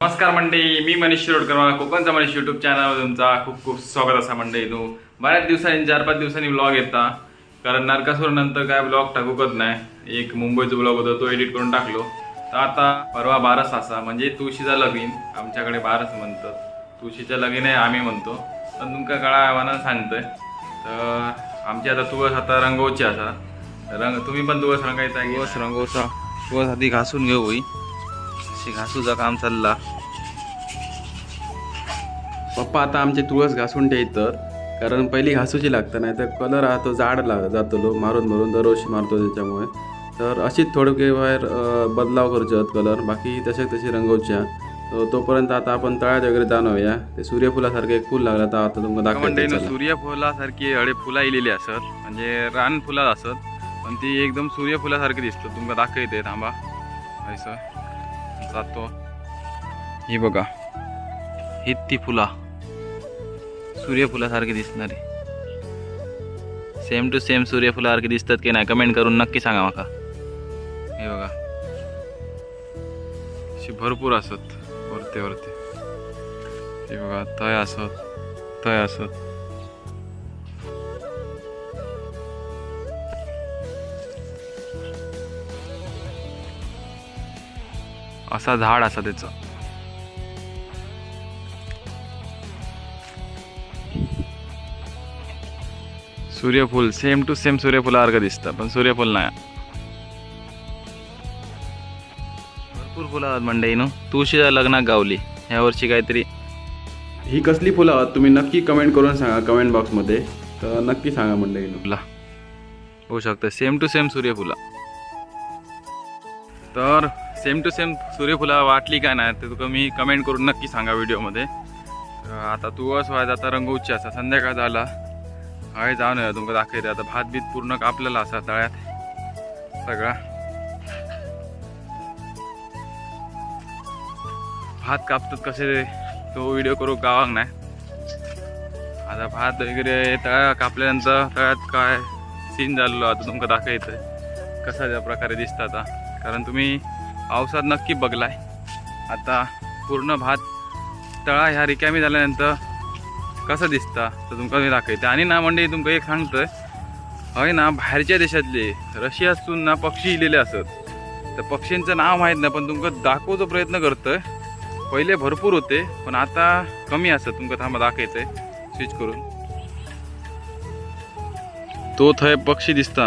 नमस्कार मंडळी मी मनीष शिरोडकर. कोकणचा मनीष युट्यूब चॅनलवर तुमचा खूप खूप स्वागत असा मंडळी. तू बऱ्याच दिवसांनी चार पाच दिवसांनी ब्लॉग येता. कारण नरकासूर नंतर काय ब्लॉग टाकूकच नाही. एक मुंबईचा ब्लॉग होता तो एडिट करून टाकलो. तर आता परवा बारस असा. म्हणजे तुळशीचा लगीन आमच्याकडे बारस म्हणतात. तुळशीच्या लगीन आहे आम्ही म्हणतो. पण तुमका कळा आव्हानं सांगतोय. तर आमची आता तुळस आता रंगवची असा. रंग तुम्ही पण तुळस रंगायचा तुळस रंगवचा. तुळस आधी घासून घेऊ होई. अशी घासूचा काम चालला. पप्पा आता आमचे तुळस घासून ठेवतात कारण पहिली घासूची लागतं नाही तर कलर हा तो जाड लाग जातलो मारून मारून दरवर्षी मारतो त्याच्यामुळे. तर अशीच थोडके बाहेर बदलाव करचे कलर बाकी तसे तशी रंगवच्या तोपर्यंत आता आपण तळ्यात वगैरे जाणूया. ते सूर्यफुलासारखे एक फुल लागला तर आता तुमका दाखवते सूर्यफुलासारखी हळे फुला इलेली असत. म्हणजे रान फुला असत. पण ती एकदम सूर्यफुलासारखी दिसतात तुमका दाखवते थांबा. असं जातो. ही बघा. ही ती फुला. सूर्यफुलासारखी दिसणारी. सेम टू सेम सूर्यफुलासारखी दिसतात की नाही कमेंट करून नक्की सांगा माका. हे बघा. अशी भरपूर असत वरते वरते. हे बघा तय असत तय असत. असा झाड असा त्याचं. सूर्यफूल सेम टू सेम सूर्यफुलासारखं दिसतं पण सूर्यफूल नाही. भरपूर फुलं आहेत मंडईनं तुळशीच्या लग्नात गावली ह्या वर्षी काहीतरी. ही कसली फुलं आहात तुम्ही नक्की कमेंट करून सांगा कमेंट बॉक्समध्ये तर नक्की सांगा मंडईनं फुला होऊ शकतं सेम टू सेम सूर्यफुला. तर सेम टू सेम सूर्यफुला वाटली काय नाही ते तुका मी कमेंट करून नक्की सांगा व्हिडिओमध्ये. आता आता असं व्हायचं आता रंगवची असा संध्याकाळ झाला. हय जाऊन या तुमका दाखवते आता भात बीत पूर्ण कापलेला असा तळ्यात. सगळा. भात कापतात कसे तो व्हिडिओ करू गावाक नाही. आता भात वगैरे तळ्या कापल्यानंतर तळ्यात काय सीन झालेलो आता तुमका दाखवतंय कसा त्या प्रकारे दिसतं आता. कारण तुम्ही पावसात नक्की बघलाय. आता पूर्ण भात तळा ह्या रिकामी झाल्यानंतर कसं दिसता? तर तुमका मी दाखवते. आणि ना म्हणजे तुमका एक सांगतं हय ना बाहेरच्या देशातले रशियासून ना पक्षी इलेले असत. तर पक्ष्यांचं नाव माहीत नाही पण तुमका दाखवचा प्रयत्न करतोय. पहिले भरपूर होते पण आता कमी असत. तुमका थांबा आहे स्विच करून. तो थंय पक्षी दिसता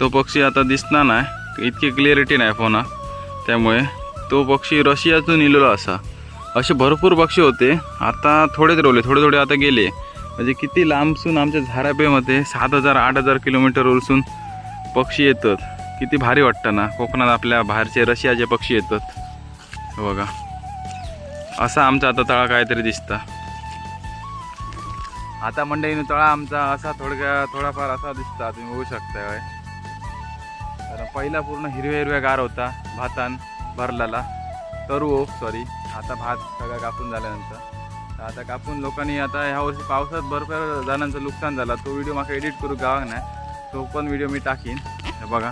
तो पक्षी आता दिसणार नाही. इतकी क्लिअरिटी नाही फोना. त्यामुळे तो पक्षी रशियातून इलेलो असा. असे भरपूर पक्षी होते. आता थोडेच रोवले थोडे थोडे आता गेले. म्हणजे किती लांबसून आमच्या झारापेमध्ये सात हजार आठ हजार किलोमीटर उलसून पक्षी येतात. किती भारी वाटतं ना कोकणात आपल्या बाहेरचे रशियाचे पक्षी येतात. बघा. असा आमचा आता तळा काहीतरी दिसता. आता मंडईनं तळा आमचा असा थोडक्या थोडाफार असा दिसता तुम्ही होऊ शकता तर पहिला पूर्ण हिरव्या हिरव्या गार होता भातान भरलेला. तरू सॉरी आता भात सगळा कापून झाल्यानंतर. तर आता कापून लोकांनी आता ह्या वर्षी पावसात भरपूर जणांचं नुकसान झाला. तो व्हिडिओ माका एडिट करू गावाक नाही तो पण व्हिडिओ मी टाकीन. हे बघा.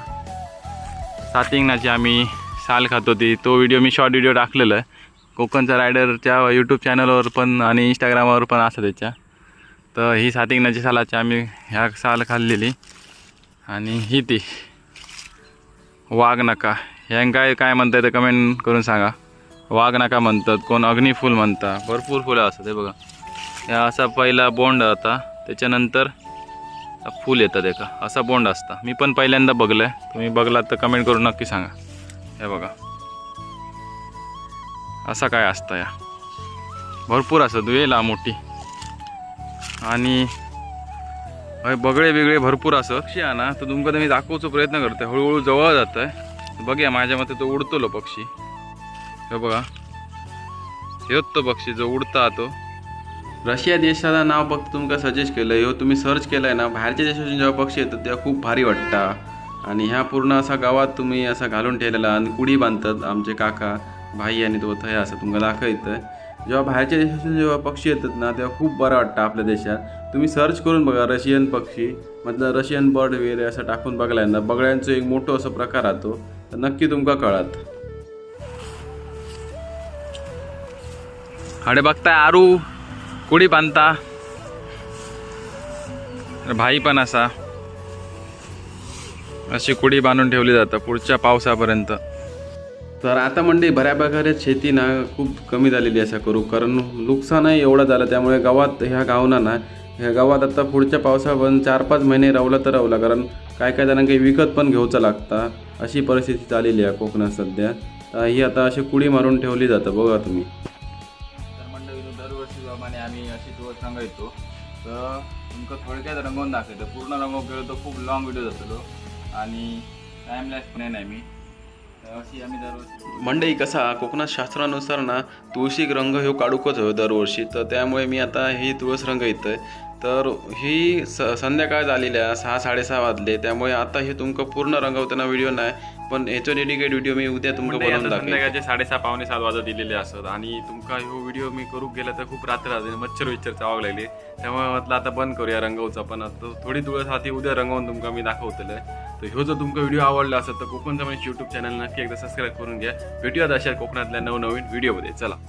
सातिंगणाची आम्ही साल खात होती तो व्हिडिओ मी शॉर्ट व्हिडिओ टाकलेला. आहे कोकणच्या रायडरच्या यूट्यूब चॅनलवर पण आणि इंस्टाग्रामवर पण असं त्याच्या. तर ही सातिंगणाची सालाची आम्ही ह्या साल खाल्लेली. आणि ही ती. वाघ नका. ह्यांका काय म्हणताय ते कमेंट करून सांगा. वाघ नका म्हणतात कोण अग्निफूल म्हणता. भरपूर फुलं असतात हे बघा. या असा पहिला बोंड होता. त्याच्यानंतर फूल येतात एका. असा बोंड असता. मी पण पहिल्यांदा बघलं तुम्ही बघलात तर कमेंट करून नक्की सांगा. हे बघा. असा काय असतं या. भरपूर असत वेला मोठी. आणि बगळे वेगळे भरपूर असं. पक्षी आणा. ना तर तुमका तर मी दाखवचा प्रयत्न करते. हळूहळू जवळ जात आहे बघूया माझ्या मते तो उडतलो पक्षी. हे बघा. ह्योच तो पक्षी जो उडता तो. रशिया देशाचं नाव फक्त तुमका सजेस्ट केलं ह्यो तुम्ही सर्च केलंय ना बाहेरच्या देशातून जेव्हा पक्षी येतात तेव्हा खूप भारी वाटता. आणि ह्या पूर्ण असा गावात तुम्ही असा घालून ठेवलेला आणि कुडी बांधतात आमचे काका भाई आणि तो थंय असं तुमका दाखवतं जेव्हा बाहेरच्या देशातून जेव्हा पक्षी येतात ना तेव्हा खूप बरं वाटतं आपल्या देशात. तुम्ही सर्च करून बघा रशियन पक्षी मधलं रशियन बर्ड वगैरे असं टाकून बघलाय ना बगळ्यांचं एक मोठं असं प्रकार राहतो तर नक्की तुमका कळत. हाडे बघताय आरू कुडी बांधता? भाई पण असा. अशी कुडी बांधून ठेवली जातं पुढच्या पावसापर्यंत. तर आता मंडळी बऱ्या प्रकारे शेती ना खूप कमी झालेली असं करू. कारण नुकसानही एवढं झालं त्यामुळे गावात ह्या गावना ना ह्या गावात आता पुढच्या पावसापर्यंत चार पाच महिने रावलं तर रावला. कारण काय काय जणांना काही विकत पण घेऊचं लागता. अशी परिस्थिती झालेली आहे कोकणात सध्या. तर ही आता अशी कुडी मारून ठेवली जातं. बघा तुम्ही. तर मंडळी दरवर्षी प्रमाणे आम्ही अशी तुळस सांगायचो. तर तुमका थोडक्यात रंगवून दाखवतो. पूर्ण रंगव केलं तर खूप लॉंग व्हिडिओ जातलो. आणि टाईमलेस पण नाही मी मंडई कसा? कोकणात शास्त्रानुसार ना तुळशीक रंग ह्यो काढूकच हो दरवर्षी. तर त्यामुळे मी आता ही तुळस रंग येतं तर ही स संध्याकाळ झालेली आहे सहा साडेसहा वाजले. त्यामुळे आता हे तुमका पूर्ण रंगवताना व्हिडिओ नाही पण ह्याचो डेडिकेट व्हिडिओ मी उद्या तुमका बनवून दाखवेन. संध्याकाळचे साडेसहा पावणे सात वाजत दिलेले असत आणि तुमका ह्यो व्हिडिओ मी करूक गेला तर खूप रात्र मच्छर विच्छर चावाक लागले. त्यामुळे म्हटलं आता बंद करूया रंगवचा पण आता थोडी तुळस हाती उद्या रंगवून तुमका मी दाखवतले. तर ह्यो जर तुमका व्हिडिओ आवडला असेल तर कोकण जमीन युट्यूब चॅनल नक्की एकदा सबस्क्राईब करून घ्या. भेटूयात अशा कोकणातल्या नवनवीन व्हिडिओमध्ये चला.